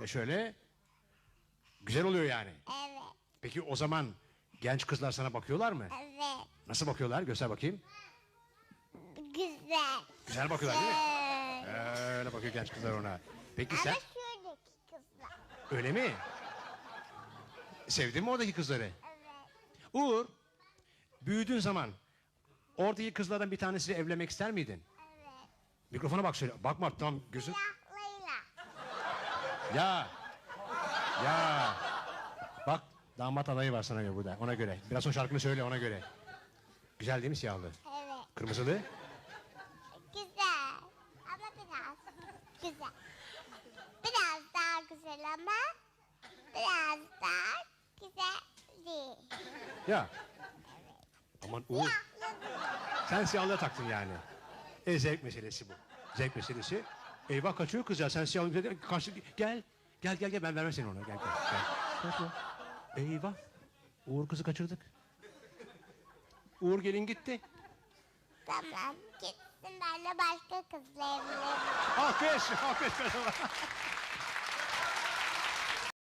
Ve şöyle güzel oluyor yani. Evet. Peki o zaman genç kızlar sana bakıyorlar mı? Evet. Nasıl bakıyorlar? Göster bakayım. Güzel. Güzel bakıyorlar değil mi? Öyle bakıyor genç kızlar ona. Peki Ama sen şuradaki kızlar. öyle mi? Sevdin mi oradaki kızları? Evet. Uğur, büyüdüğün zaman oradaki kızlardan bir tanesiyle evlenmek ister miydin? Evet. Mikrofona bak şöyle. Bakma tamam gözün. Silahlarıyla. Ya. Ya. Bak damat adayı var sana göre burada ona göre. Biraz o şarkını söyle ona göre. Güzel değil mi siyahlı? Evet. Kırmızılı? Güzel. Ama biraz. Güzel. Biraz daha güzel ama biraz daha güzel değil. Ya. Aman Uğur. Sen siyahlığa taktın yani. E zevk meselesi bu. Zevk meselesi. Eyvah kaçıyor kız ya. Sen siyahlığa karşı gel. Gel gel gel ben vermem seni ona. Gel gel. gel. Gel. Eyvah. Uğur kızı kaçırdık. Uğur gelin gitti. Tamam gitsin ben de başka kızla evlenirim. Alkış, alkış.